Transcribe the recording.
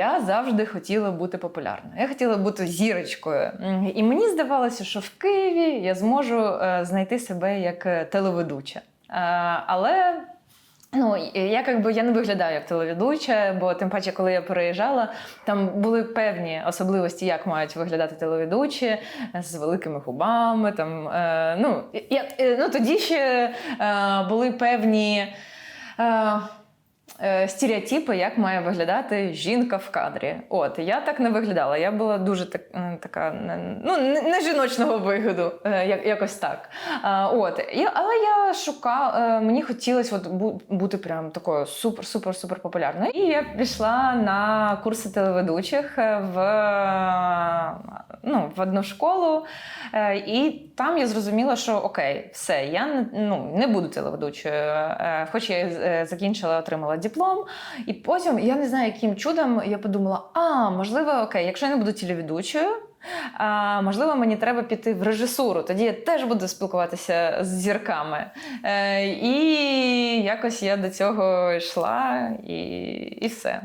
Я завжди хотіла бути популярною. Я хотіла бути зірочкою. І мені здавалося, що в Києві я зможу е, знайти себе як е, телеведуча. Е, Але Ну, я якби я не виглядаю як телеведуча, бо тим паче, коли я переїжджала, там були певні особливості, як мають виглядати телеведучі з великими губами. Там е, ну я е, ну тоді ще е, були певні. Е, Стереотипи, як має виглядати жінка в кадрі. От я так не виглядала. Я була дуже так, е, така ну, не, жіночного вигляду, е, як, якось так. От але я шукала, мені хотілося от бути прям такою супер, супер, супер популярною. І я пішла на курси телеведучих е, в, е, ну, в одну школу. Е, І там я зрозуміла, що окей, все, я ну, не буду телеведучою. Е, Хоч я е, закінчила, отримала диплом. І потім я не знаю, яким чудом я подумала: а можливо, окей, якщо я не буду телеведучою. А, можливо, мені треба піти в режисуру. Тоді я теж буду спілкуватися з зірками. Е, і якось я до цього йшла, і, і все.